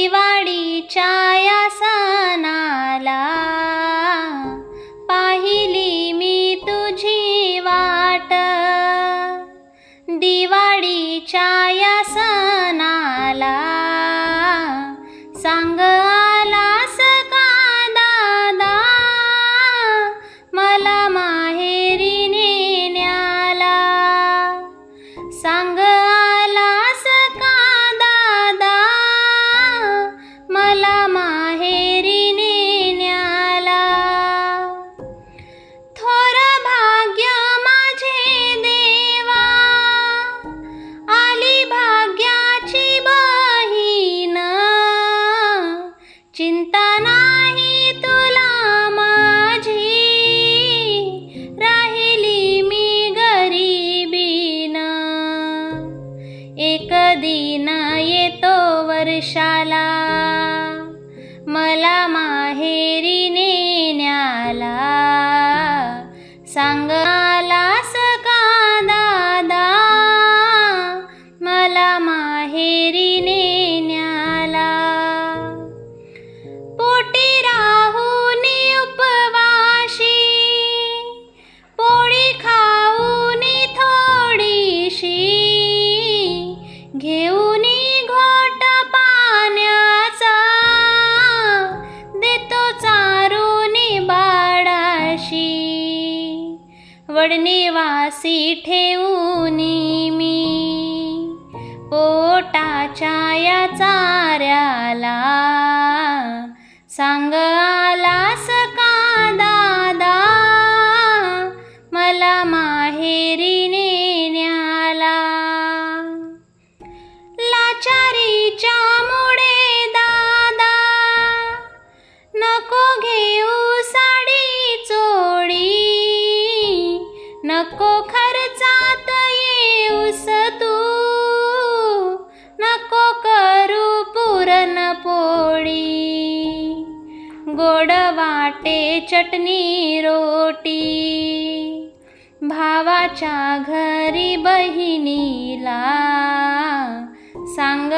दिवाळीच्या या सणाला. पाहिली मी तुझी वाट. दिवाळीच्या या chinta. वडनेवासी ठेवूनी मी. पोटाच्या या चाऱ्याला सांग आलास का दादा मला माहेरी नको खर्चात येऊस तू. नको करू पुरण पोळी. गोड वाटे चटणी रोटी. भावाच्या घरी बहिणीला सांग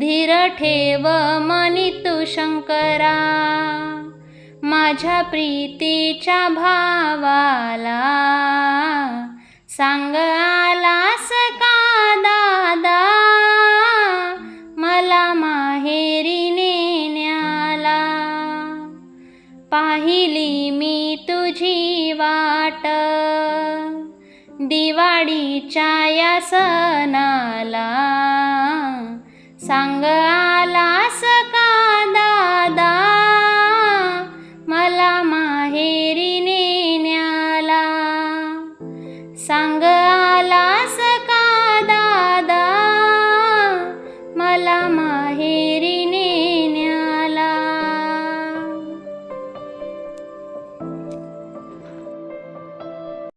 धीर ठेव मनी तू शंकरा. माझ्या प्रीतीच्या भावाला सांग आलास का दादा? मला माहेरी नेण्याला. पाहिली मी तुझी वाट. दिवाळीच्या या सणाला सांग आलास का दादा? मला माहेरी नेण्याला सांग